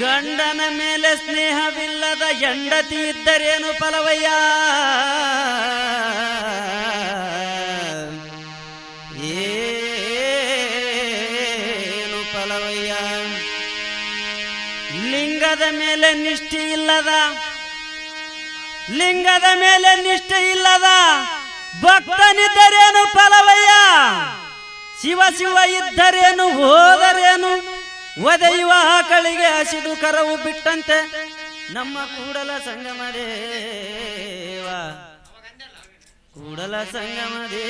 ಗಂಡನ ಮೇಲೆ ಸ್ನೇಹವಿಲ್ಲದ ಹೆಂಡತಿ ಇದ್ದರೇನು ಫಲವಯ್ಯ ಮೇಲೆ ನಿಷ್ಠೆ ಇಲ್ಲದ, ಲಿಂಗದ ಮೇಲೆ ನಿಷ್ಠೆ ಇಲ್ಲದ ಭಕ್ತನಿದ್ದರೇನು ಫಲವಯ್ಯ? ಶಿವ ಶಿವ ಇದ್ದರೇನು, ಹೋದರೇನು? ಒದೆಯುವ ಆಕಳಿಗೆ ಹಸಿದು ಕರವು ಬಿಟ್ಟಂತೆ ನಮ್ಮ ಕೂಡಲ ಸಂಗಮ ದೇವ ಕೂಡಲ ಸಂಗಮದೇ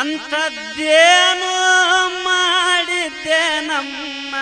ಅಂತದ್ದೇನು ಮಾಡಿದ್ದೆ ನಮ್ಮ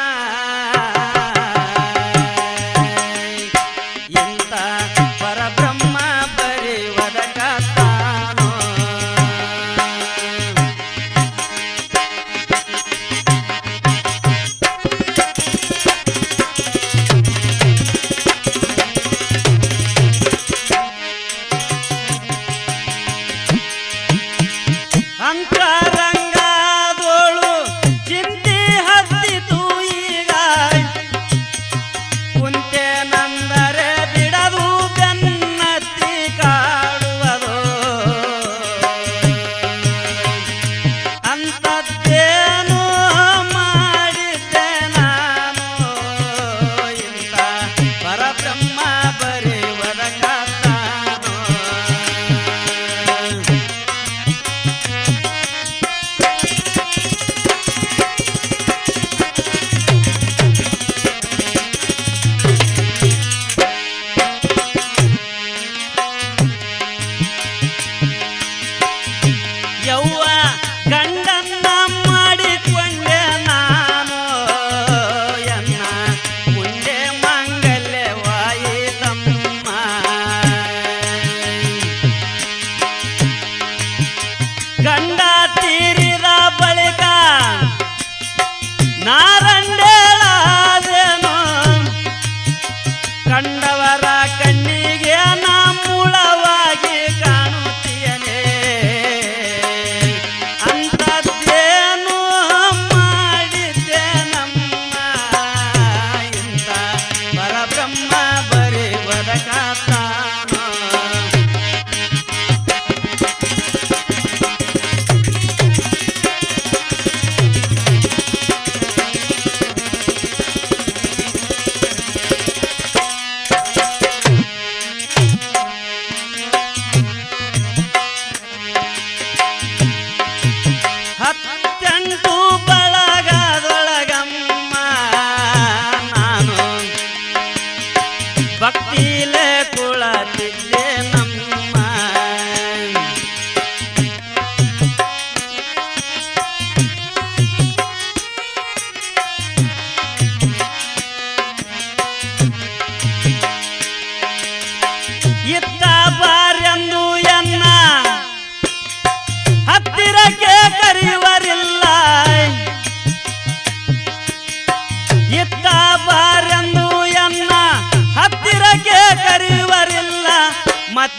Nada.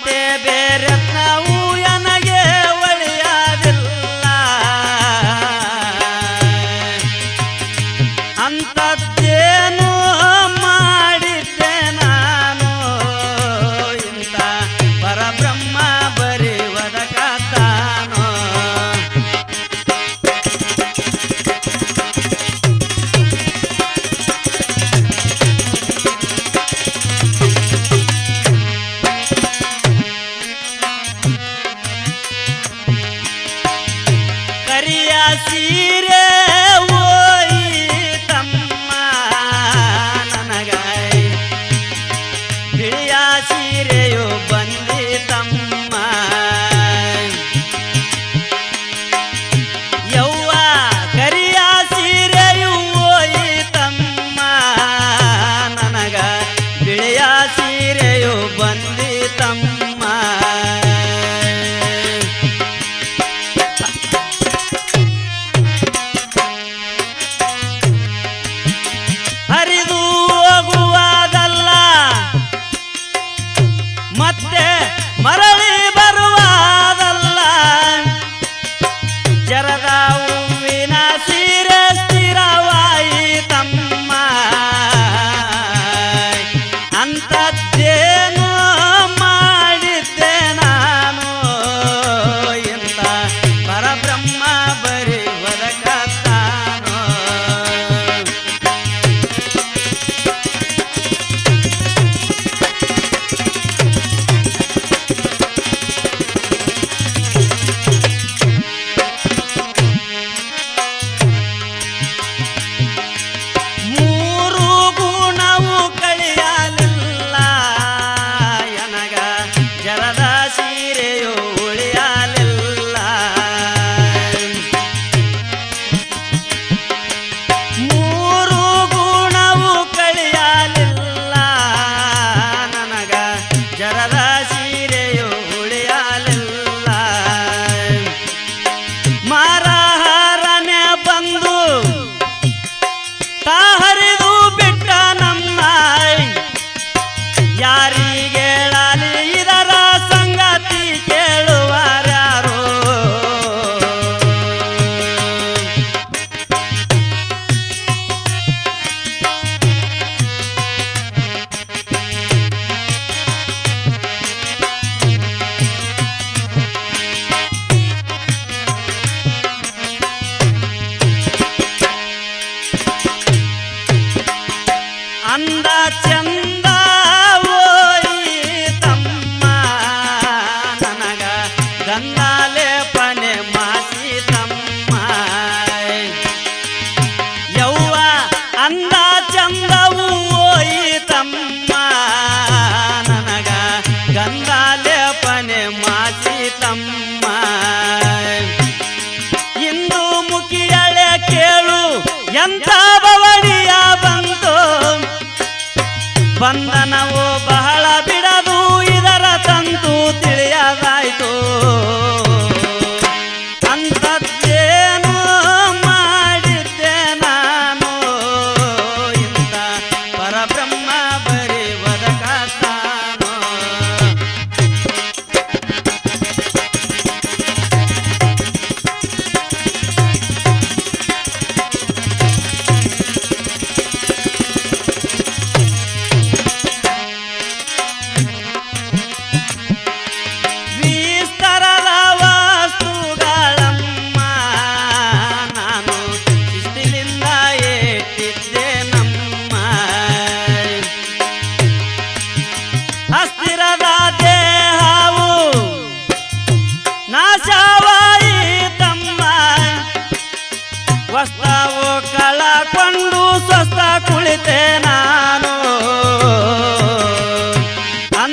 Até beber. আসি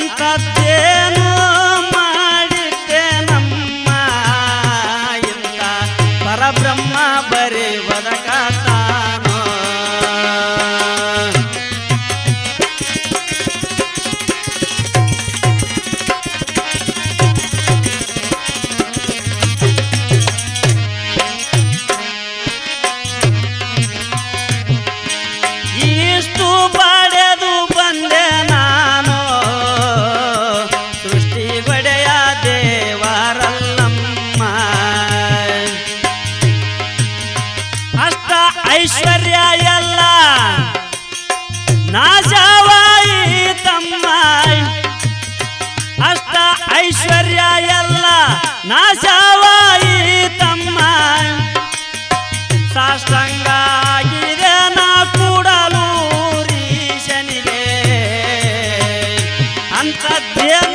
চিন্তাতে Cadê